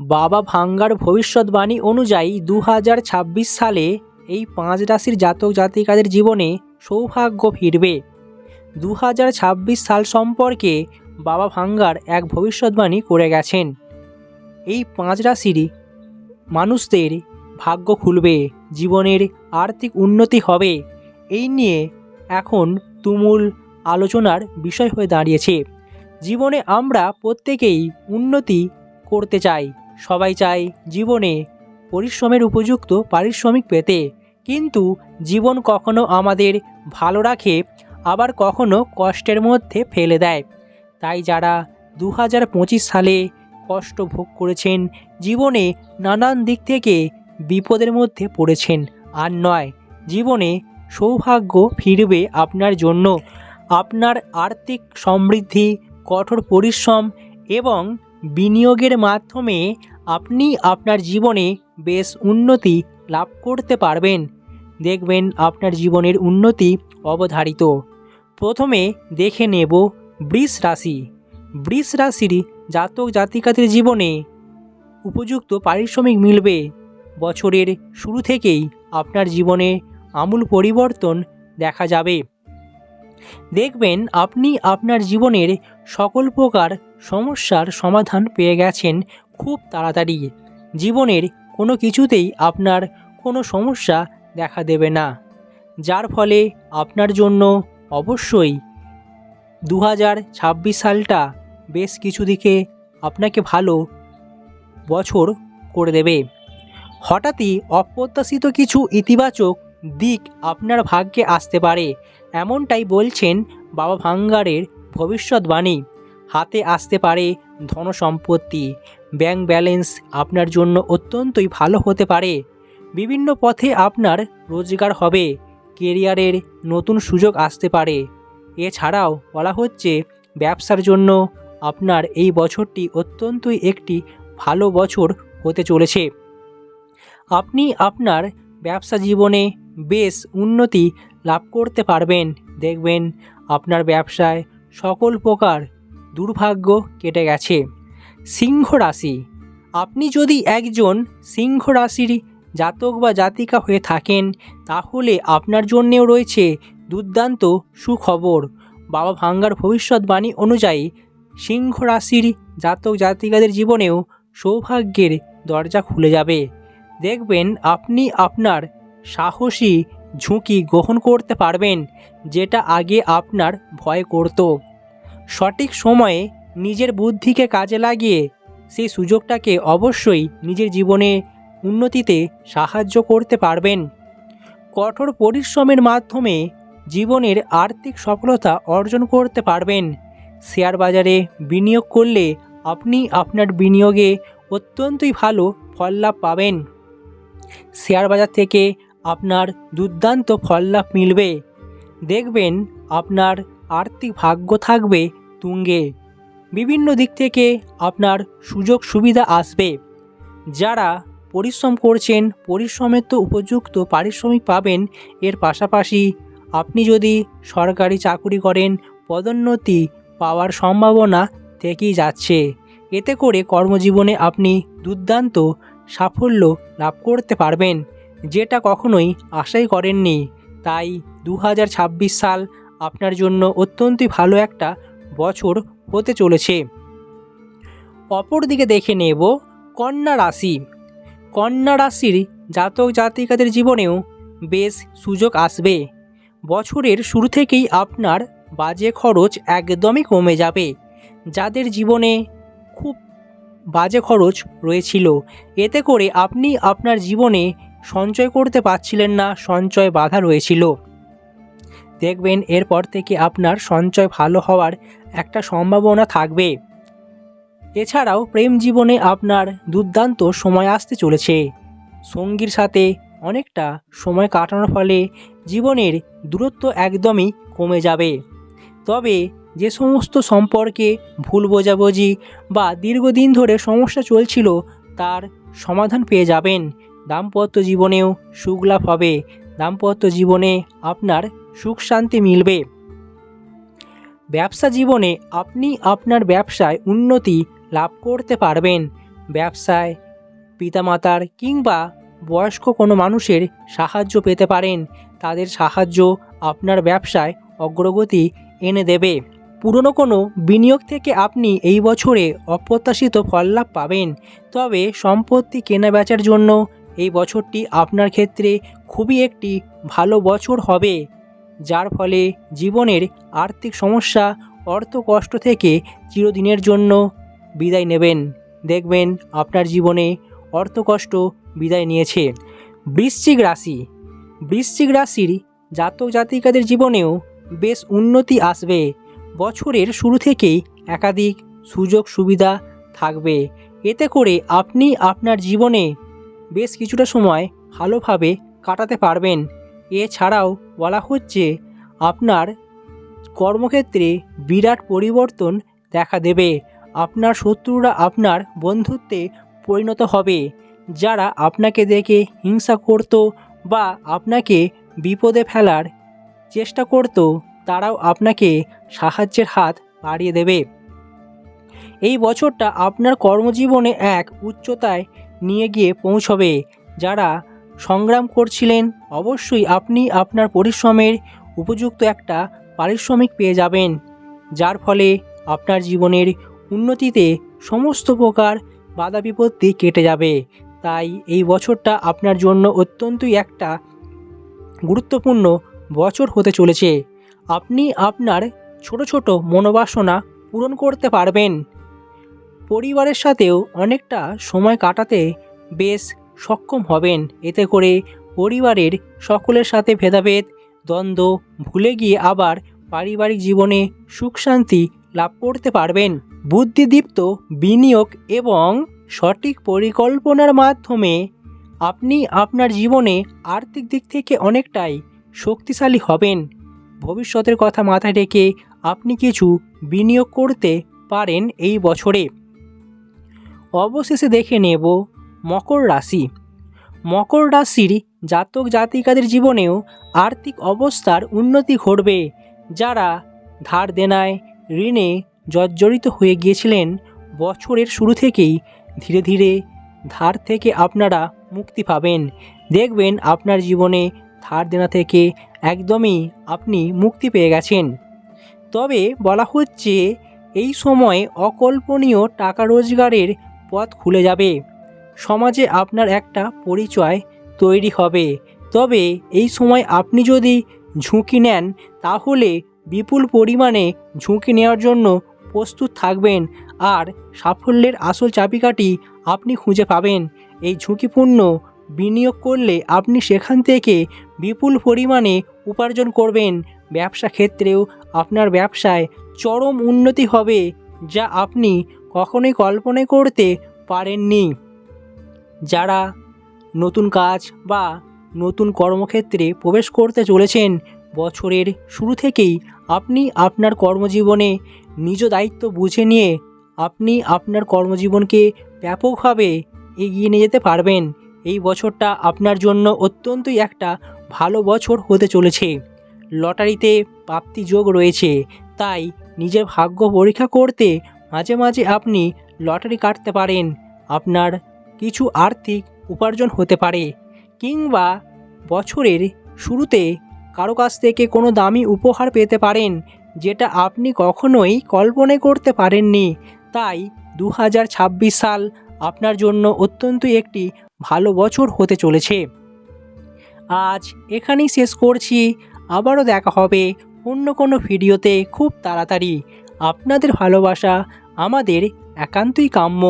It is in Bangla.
বাবা ভাঙ্গার ভবিষ্যৎবাণী অনুযায়ী দু হাজার ছাব্বিশ সালে এই পাঁচ রাশির জাতক জাতিকাদের জীবনে সৌভাগ্য ফিরবে। দু হাজার ছাব্বিশ সাল সম্পর্কে বাবা ভাঙ্গার এক ভবিষ্যৎবাণী করে গেছেন। এই পাঁচ রাশির মানুষদের ভাগ্য খুলবে, জীবনের আর্থিক উন্নতি হবে। এই নিয়ে এখন তুমুল আলোচনার বিষয় হয়ে দাঁড়িয়েছে। জীবনে আমরা প্রত্যেকেই উন্নতি করতে চাই। সবাই চায় জীবনে পরিশ্রমের উপযুক্ত পারিশ্রমিক পেতে। কিন্তু জীবন কখনো আমাদের ভালো রাখে, আবার কখনো কষ্টের মধ্যে ফেলে দেয়। তাই যারা দু হাজার পঁচিশ সালে কষ্ট ভোগ করেছেন, জীবনে নানান দিক থেকে বিপদের মধ্যে পড়েছেন। আর নয়, জীবনে সৌভাগ্য ফিরবে আপনার জন্য। আপনার আর্থিক সমৃদ্ধি, কঠোর পরিশ্রম এবং বিনিয়োগের মাধ্যমে আপনি আপনার জীবনে বেশ উন্নতি লাভ করতে পারবেন। দেখবেন আপনার জীবনের উন্নতি অবধারিত। প্রথমে দেখে নেব বৃষ রাশি। বৃষ রাশির জাতক জাতিকাদের জীবনে উপযুক্ত পারিশ্রমিক মিলবে। বছরের শুরু থেকেই আপনার জীবনে আমূল পরিবর্তন দেখা যাবে। দেখবেন আপনি আপনার জীবনের সকল প্রকার সমস্যার সমাধান পেয়ে গেছেন খুব তাড়াতাড়ি। জীবনের কোনো কিছুতেই আপনার কোনো সমস্যা দেখা দেবে না। যার ফলে আপনার জন্য অবশ্যই দু হাজার ছাব্বিশ সালটা বেশ কিছু দিকে আপনাকে ভালো বছর করে দেবে। হঠাৎই অপ্রত্যাশিত কিছু ইতিবাচক দিক আপনার ভাগ্যে আসতে পারে, এমনটাই বলছেন বাবা ভাঙ্গারের ভবিষ্যৎবাণী। হাতে আসতে পারে ধন সম্পত্তি ব্যাংক ব্যালেন্স আপনার জন্য অত্যন্তই ভালো হতে পারে। বিভিন্ন পথে আপনার রোজগার হবে, কেরিয়ারের নতুন সুযোগ আসতে পারে। এছাড়াও বলা হচ্ছে, ব্যবসার জন্য আপনার এই বছরটি অত্যন্তই একটি ভালো বছর হতে চলেছে। আপনি আপনার ব্যবসা জীবনে বেশ উন্নতি লাভ করতে পারবেন। দেখবেন, আপনার ব্যবসায় সকল প্রকার দুর্ভাগ্য কেটে গেছে। সিংহ রাশি, আপনি যদি একজন সিংহ রাশির জাতক বা জাতিকা হয়ে থাকেন, তাহলে আপনার জন্যেও রয়েছে দুর্দান্ত সুখবর। বাবা ভাঙ্গার ভবিষ্যৎবাণী অনুযায়ী সিংহ রাশির জাতক জাতিকাদের জীবনেও সৌভাগ্যের দরজা খুলে যাবে। দেখবেন আপনি আপনার সাহসী ঝুঁকি গ্রহণ করতে পারবেন, যেটা আগে আপনার ভয় করত। সঠিক সময়ে নিজের বুদ্ধিকে কাজে লাগিয়ে সেই সুযোগটাকে অবশ্যই নিজের জীবনে উন্নতিতে সাহায্য করতে পারবেন। কঠোর পরিশ্রমের মাধ্যমে জীবনের আর্থিক সফলতা অর্জন করতে পারবেন। শেয়ার বাজারে বিনিয়োগ করলে আপনি আপনার বিনিয়োগে অত্যন্তই ভালো ফল লাভ পাবেন। শেয়ার বাজার থেকে আপনার দুর্দান্ত ফল লাভ মিলবে। দেখবেন আপনার আর্থিক ভাগ্য থাকবে তুঙ্গে। বিভিন্ন দিক থেকে আপনার সুযোগ সুবিধা আসবে। যারা পরিশ্রম করছেন, পরিশ্রমের তো উপযুক্ত পারিশ্রমিক পাবেন, এর পাশাপাশি আপনি যদি সরকারি চাকুরি করেন, পদোন্নতি পাওয়ার সম্ভাবনা থেকেই যাচ্ছে। এতে করে কর্মজীবনে আপনি দুর্দান্ত সাফল্য লাভ করতে পারবেন, যেটা কখনোই আশাই করেননি। তাই দু হাজার ছাব্বিশ সাল আপনার জন্য অত্যন্তই ভালো একটা বছর হতে চলেছে। অপরদিকে দেখে নেব কন্যা রাশি। কন্যা রাশির জাতক জাতিকাদের জীবনেও বেশ সুযোগ আসবে। বছরের শুরু থেকেই আপনার বাজে খরচ একদমই কমে যাবে। যাদের জীবনে খুব বাজে খরচ রয়েছিল, এতে করে আপনি আপনার জীবনে সঞ্চয় করতে পারছিলেন না, সঞ্চয় বাধা রয়েছিল। দেখবেন এরপর থেকে আপনার সঞ্চয় ভালো হওয়ার একটা সম্ভাবনা থাকবে। এছাড়াও প্রেম জীবনে আপনার দুর্দান্ত সময় আসতে চলেছে। সঙ্গীর সাথে অনেকটা সময় কাটানোর ফলে জীবনের দূরত্ব একদমই কমে যাবে। তবে যে সমস্ত সম্পর্কে ভুল বোঝাবুঝি বা দীর্ঘদিন ধরে সমস্যা চলছিল, তার সমাধান পেয়ে যাবেন। দাম্পত্য জীবনেও সুখ লাভ হবে। দাম্পত্য জীবনে আপনার সুখ শান্তি মিলবে। ব্যবসা জীবনে আপনি আপনার ব্যবসায় উন্নতি লাভ করতে পারবেন। ব্যবসায় পিতামাতার কিংবা বয়স্ক কোনো মানুষের সাহায্য পেতে পারেন। তাদের সাহায্য আপনার ব্যবসায় অগ্রগতি এনে দেবে। পুরনো কোনো বিনিয়োগ থেকে আপনি এই বছরে অপ্রত্যাশিত ফল লাভ পাবেন। তবে সম্পত্তি কেনা বেচার জন্য এই বছরটি আপনার ক্ষেত্রে খুবই একটি ভালো বছর হবে। যার ফলে জীবনের আর্থিক সমস্যা, অর্থ কষ্ট থেকে চিরদিনের জন্য বিদায় নেবেন। দেখবেন আপনার জীবনে অর্থ কষ্ট বিদায় নিয়েছে। বৃশ্চিক রাশি। বৃশ্চিক রাশির জাতক জাতিকাদের জীবনেও বেশ উন্নতি আসবে। বছরের শুরু থেকেই একাধিক সুযোগ সুবিধা থাকবে। এতে করে আপনি আপনার জীবনে বেশ কিছুটা সময় ভালোভাবে কাটাতে পারবেন। এছাড়াও বলা হচ্ছে, আপনার কর্মক্ষেত্রে বিরাট পরিবর্তন দেখা দেবে। আপনার শত্রুরা আপনার বন্ধুত্বে পরিণত হবে। যারা আপনাকে দেখে হিংসা করত বা আপনাকে বিপদে ফেলার চেষ্টা করত, তারাও আপনাকে সাহায্যের হাত বাড়িয়ে দেবে। এই বছরটা আপনার কর্মজীবনে এক উচ্চতায় নিয়ে গিয়ে পৌঁছবে। যারা সংগ্রাম করছিলেন, অবশ্যই আপনি আপনার পরিশ্রমের উপযুক্ত একটা পারিশ্রমিক পেয়ে যাবেন, যার ফলে আপনার জীবনের উন্নতিতে সমস্ত প্রকার বাধা বিপত্তি কেটে যাবে। তাই এই বছরটা আপনার জন্য অত্যন্তই একটা গুরুত্বপূর্ণ বছর হতে চলেছে। আপনি আপনার ছোট ছোট মনোবাসনা পূরণ করতে পারবেন। পরিবারের সাথেও অনেকটা সময় কাটাতে বেশ সক্ষম হবেন। এতে করে পরিবারের সকলের সাথে ভেদাভেদ, দ্বন্দ্ব, ভুলে গিয়ে আবার পারিবারিক জীবনে সুখ শান্তি লাভ করতে পারবেন। বুদ্ধিদীপ্ত বিনিয়োগ এবং সঠিক পরিকল্পনার মাধ্যমে আপনি আপনার জীবনে আর্থিক দিক থেকে অনেকটাই শক্তিশালী হবেন। ভবিষ্যতের কথা মাথায় রেখে আপনি কিছু বিনিয়োগ করতে পারেন এই বছরে। অবশেষে দেখে নেব মকর রাশি। মকর রাশির জাতক জাতিকাদের জীবনেও আর্থিক অবস্থার উন্নতি ঘটবে, যারা ধার দেনায় ঋণে জর্জরিত হয়ে গিয়েছিলেন বছরের শুরু থেকেই। ধীরে ধীরে ধার থেকে আপনারা মুক্তি পাবেন। দেখবেন আপনার জীবনে ধার দেনা থেকে একদমই আপনি মুক্তি পেয়ে গেছেন। তবে বলা হচ্ছে, এই সময় অকল্পনীয় টাকা রোজগারের পথ খুলে যাবে। সমাজে আপনার একটা পরিচয় তৈরি হবে। তবে এই সময় আপনি যদি ঝুঁকি নেন, তাহলে বিপুল পরিমাণে ঝুঁকি নেওয়ার জন্য প্রস্তুত থাকবেন আর সাফল্যের আসল চাবিকাঠি আপনি খুঁজে পাবেন। এই ঝুঁকিপূর্ণ বিনিয়োগ করলে আপনি সেখান থেকে বিপুল পরিমাণে উপার্জন করবেন। ব্যবসা ক্ষেত্রেও আপনার ব্যবসায় চরম উন্নতি হবে, যা আপনি কখনোই কল্পনা করতে পারেননি। যারা নতুন কাজ বা নতুন কর্মক্ষেত্রে প্রবেশ করতে চলেছেন, বছরের শুরু থেকেই আপনি আপনার কর্মজীবনে নিজ দায়িত্ব বুঝে নিয়ে আপনি আপনার কর্মজীবনকে ব্যাপকভাবে এগিয়ে নিয়ে যেতে পারবেন। এই বছরটা আপনার জন্য অত্যন্তই একটা ভালো বছর হতে চলেছে। লটারিতে প্রাপ্তি যোগ রয়েছে, তাই নিজের ভাগ্য পরীক্ষা করতে মাঝে মাঝে আপনি লটারি কাটতে পারেন। আপনার কিছু আর্থিক উপার্জন হতে পারে, কিংবা বছরের শুরুতে কারও কাছ থেকে কোনো দামি উপহার পেতে পারেন, যেটা আপনি কখনোই কল্পনা করতে পারেননি। তাই দু হাজার ছাব্বিশ সাল আপনার জন্য অত্যন্ত একটি ভালো বছর হতে চলেছে। আজ এখানেই শেষ করছি। আবারও দেখা হবে অন্য কোনো ভিডিওতে খুব তাড়াতাড়ি। আপনাদের ভালোবাসা আমাদের একান্তই কাম্য।